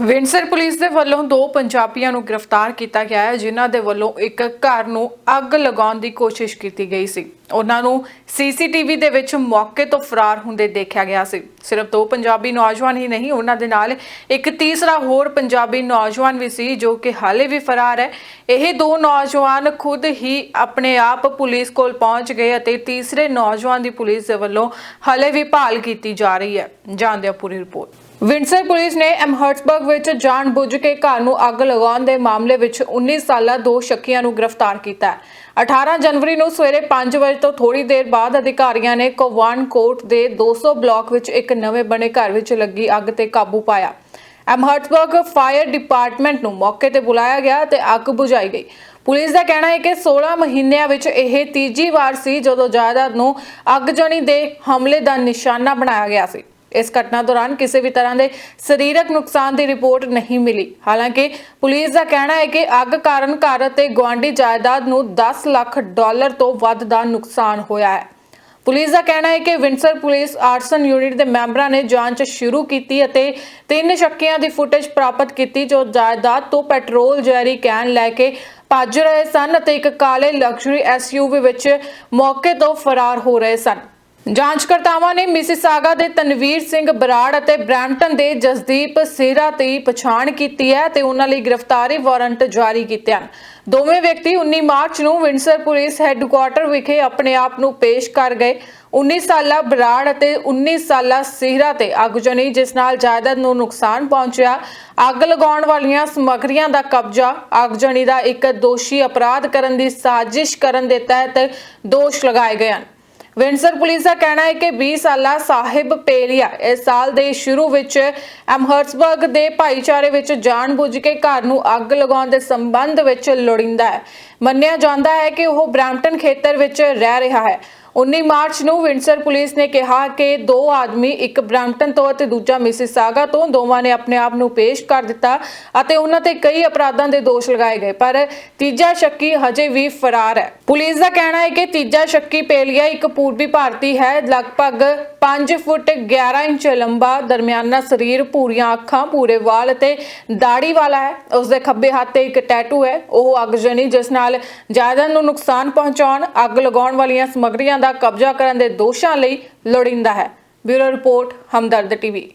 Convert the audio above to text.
Windsor police ਦੇ ਵੱਲੋਂ ਦੋ ਪੰਜਾਬੀਆਂ ਨੂੰ ਗ੍ਰਿਫਤਾਰ ਕੀਤਾ ਗਿਆ ਹੈ, ਜਿਨ੍ਹਾਂ ਦੇ ਵੱਲੋਂ ਇੱਕ ਘਰ ਨੂੰ ਅੱਗ ਲਗਾਉਣ ਦੀ ਕੋਸ਼ਿਸ਼ ਕੀਤੀ ਗਈ ਸੀ। ਉਹਨਾਂ ਨੂੰ ਸੀਸੀਟੀਵੀ ਦੇ ਵਿੱਚ ਮੌਕੇ ਤੋਂ ਫਰਾਰ ਹੁੰਦੇ ਦੇਖਿਆ ਗਿਆ ਸੀ। ਸਿਰਫ ਦੋ ਪੰਜਾਬੀ ਨੌਜਵਾਨ ਹੀ ਨਹੀਂ, ਉਹਨਾਂ ਦੇ ਨਾਲ ਇੱਕ ਤੀਸਰਾ ਹੋਰ ਪੰਜਾਬੀ ਨੌਜਵਾਨ ਵੀ ਸੀ, ਜੋ ਕਿ ਹਾਲੇ ਵੀ ਫਰਾਰ ਹੈ। ਇਹ ਦੋ ਨੌਜਵਾਨ ਖੁਦ ਹੀ ਆਪਣੇ ਆਪ ਪੁਲਿਸ ਕੋਲ ਪਹੁੰਚ ਗਏ ਅਤੇ ਤੀਸਰੇ ਨੌਜਵਾਨ ਦੀ ਪੁਲਿਸ ਦੇ ਵੱਲੋਂ ਹਾਲੇ ਵੀ ਭਾਲ ਕੀਤੀ ਜਾ ਰਹੀ ਹੈ। ਜਾਣਦੇ ਹਾਂ ਪੂਰੀ ਰਿਪੋਰਟ। ਵਿੰਡਸਰ ਪੁਲਿਸ ਨੇ ਐਮਹਰਟਸਬਰਗ ਵਿੱਚ ਜਾਣਬੁੱਝ ਕੇ ਘਰ ਨੂੰ ਅੱਗ ਲਗਾਉਣ ਦੇ ਮਾਮਲੇ ਵਿੱਚ 19 ਸਾਲਾ ਦੋ ਸ਼ੱਕੀਆਂ ਨੂੰ ਗ੍ਰਿਫਤਾਰ ਕੀਤਾ ਹੈ। 18 ਜਨਵਰੀ ਨੂੰ ਸਵੇਰੇ 5 ਵਜੇ ਤੋਂ ਥੋੜੀ ਦੇਰ ਬਾਅਦ ਅਧਿਕਾਰੀਆਂ ਨੇ ਕੋਵਾਨ ਕੋਰਟ ਦੇ 200 ਬਲਾਕ ਵਿੱਚ ਇੱਕ ਨਵੇਂ ਬਣੇ ਘਰ ਵਿੱਚ ਲੱਗੀ ਅੱਗ ਤੇ ਕਾਬੂ ਪਾਇਆ। ਐਮਹਰਟਸਬਰਗ ਫਾਇਰ ਡਿਪਾਰਟਮੈਂਟ ਨੂੰ ਮੌਕੇ ਤੇ ਬੁਲਾਇਆ ਗਿਆ ਤੇ ਅੱਗ ਬੁਝਾਈ ਗਈ। ਪੁਲਿਸ ਦਾ ਕਹਿਣਾ ਹੈ ਕਿ 16 ਮਹੀਨਿਆਂ ਵਿੱਚ ਇਹ ਤੀਜੀ ਵਾਰ ਸੀ ਜਦੋਂ ਜਾਇਦਾਦ ਨੂੰ ਅੱਗਜਣੀ ਦੇ ਹਮਲੇ ਦਾ ਨਿਸ਼ਾਨਾ ਬਣਾਇਆ ਗਿਆ ਸੀ। ਇਸ ਘਟਨਾ ਦੌਰਾਨ ਕਿਸੇ ਵੀ ਤਰ੍ਹਾਂ ਦੇ ਸਰੀਰਕ ਨੁਕਸਾਨ ਦੀ ਰਿਪੋਰਟ ਨਹੀਂ ਮਿਲੀ। ਹਾਲਾਂਕਿ ਪੁਲਿਸ ਦਾ ਕਹਿਣਾ ਹੈ ਕਿ ਅੱਗ ਕਾਰਨ ਘਰ ਅਤੇ ਗੁਆਂਢੀ ਜਾਇਦਾਦ ਨੂੰ 10 ਲੱਖ ਡਾਲਰ ਤੋਂ ਵੱਧ ਦਾ ਨੁਕਸਾਨ ਹੋਇਆ ਹੈ। ਪੁਲਿਸ ਦਾ ਕਹਿਣਾ ਹੈ ਕਿ ਵਿੰਡਸਰ ਪੁਲਿਸ ਆਰਸਨ ਯੂਨਿਟ ਦੇ ਮੈਂਬਰਾਂ ਨੇ ਜਾਂਚ ਸ਼ੁਰੂ ਕੀਤੀ ਅਤੇ ਤਿੰਨ ਸ਼ੱਕੀਆਂ ਦੀ ਫੁਟੇਜ ਪ੍ਰਾਪਤ ਕੀਤੀ, ਜੋ ਜਾਇਦਾਦ ਤੋਂ ਪੈਟਰੋਲ ਜੈਰੀ ਕੈਨ ਲੈ ਕੇ ਭੱਜ ਰਹੇ ਸਨ ਅਤੇ ਇੱਕ ਕਾਲੇ ਲਗਜ਼ਰੀ ਐਸਯੂਵੀ ਵਿੱਚ ਮੌਕੇ ਤੋਂ ਫਰਾਰ ਹੋ ਰਹੇ ਸਨ। ਜਾਂਚਕਰਤਾਵਾਂ ਨੇ ਮਿਸਿਸਾਗਾ ਦੇ ਤਨਵੀਰ ਸਿੰਘ ਬਰਾੜ ਅਤੇ ਬ੍ਰੈਂਟਨ ਦੇ ਜਸਦੀਪ ਸੇਰਾ ਦੀ ਪਛਾਣ ਕੀਤੀ ਹੈ ਤੇ ਉਹਨਾਂ ਲਈ ਗ੍ਰਿਫਤਾਰੀ ਵਾਰੰਟ ਜਾਰੀ ਕੀਤੇ ਹਨ। ਦੋਵੇਂ ਵਿਅਕਤੀ 19 ਮਾਰਚ ਨੂੰ ਵਿੰਡਸਰ ਪੁਲਿਸ ਹੈੱਡਕੁਆਰਟਰ ਵਿਖੇ ਆਪਣੇ ਆਪ ਨੂੰ ਪੇਸ਼ ਕਰ ਗਏ। 19 ਸਾਲਾ ਬਰਾੜ ਅਤੇ 19 ਸਾਲਾ ਸਿਹਰਾ ਤੇ ਅੱਗਜਣੀ ਜਿਸ ਨਾਲ ਜਾਇਦਾਦ ਨੂੰ ਨੁਕਸਾਨ ਪਹੁੰਚਿਆ। ਅੱਗ ਲਗਾਉਣ ਵਾਲੀਆਂ ਸਮੱਗਰੀਆਂ ਦਾ ਕਬਜ਼ਾ ਅੱਗਜਣੀ ਦਾ ਇੱਕ ਦੋਸ਼ੀ ਅਪਰਾਧ ਕਰਨ ਦੀ ਸਾਜ਼ਿਸ਼ ਕਰਨ ਦੇ ਤਹਿਤ ਦੋਸ਼ ਲਗਾਏ ਗਏ ਹਨ। ਵਿੰਡਸਰ ਪੁਲਿਸ ਦਾ ਕਹਿਣਾ ਹੈ ਕਿ 20 ਸਾਲਾ ਸਾਹਿਬ ਪੇਲੀਆ ਇਸ ਸਾਲ ਦੇ ਸ਼ੁਰੂ ਵਿੱਚ ਐਮਹਰਸਬਰਗ ਦੇ ਭਾਈਚਾਰੇ ਵਿੱਚ ਜਾਣਬੁੱਝ ਕੇ ਘਰ ਨੂੰ ਅੱਗ ਲਗਾਉਣ ਦੇ ਸੰਬੰਧ ਵਿੱਚ ਲੋੜਿੰਦਾ ਹੈ। ਮੰਨਿਆ ਜਾਂਦਾ ਹੈ ਕਿ ਉਹ ਬ੍ਰੈਂਪਟਨ ਖੇਤਰ ਵਿੱਚ ਰਹਿ ਰਿਹਾ ਹੈ। 19 ਮਾਰਚ ਨੂੰ ਵਿੰਡਸਰ ਪੁਲਿਸ ਨੇ ਕਿਹਾ ਕਿ ਦੋ ਆਦਮੀ, ਇੱਕ ਬ੍ਰੈਂਪਟਨ ਤੋਂ ਅਤੇ ਦੂਜਾ ਮਿਸਿਸਾਗਾ ਤੋਂ ਦੋਵਾਂ ਨੇ ਆਪਣੇ ਆਪ ਨੂੰ ਪੇਸ਼ ਕਰ ਦਿੱਤਾ ਅਤੇ ਉਹਨਾਂ ਤੇ ਕਈ ਅਪਰਾਧਾਂ ਦੇ ਦੋਸ਼ ਲਗਾਏ ਗਏ। ਪਰ ਤੀਜਾ ਸ਼ੱਕੀ ਹਜੇ ਵੀ ਫਰਾਰ ਹੈ। ਪੁਲਿਸ ਦਾ ਕਹਿਣਾ ਹੈ ਕਿ ਤੀਜਾ ਸ਼ੱਕੀ ਪੇਲੀਆ ਇੱਕ ਪੂਰਬੀ ਭਾਰਤੀ ਹੈ, ਲਗਭਗ 5 ਫੁੱਟ 11 ਇੰਚ ਲੰਬਾ, ਦਰਮਿਆਨਾ ਸਰੀਰ, ਪੂਰੀਆਂ ਅੱਖਾਂ, ਪੂਰੇ ਵਾਲ ਅਤੇ ਦਾੜੀ ਵਾਲਾ ਹੈ। ਉਸ ਦੇ ਖੱਬੇ ਹੱਥ ਤੇ ਇੱਕ ਟੈਟੂ ਹੈ। ਉਹ ਅਗਜਣੀ ਜਿਸ ਨਾਲ ਜਾਇਦਾਦ ਨੂੰ ਨੁਕਸਾਨ ਪਹੁੰਚਾਉਣ, ਅੱਗ ਲਗਾਉਣ ਵਾਲੀਆਂ ਸਮੱਗਰੀਆਂ ਦਾ ਕਬਜ਼ਾ ਕਰਨ ਦੇ ਦੋਸ਼ਾਂ ਲਈ ਲੋੜਿੰਦਾ ਹੈ। Bureau report Hamdard TV.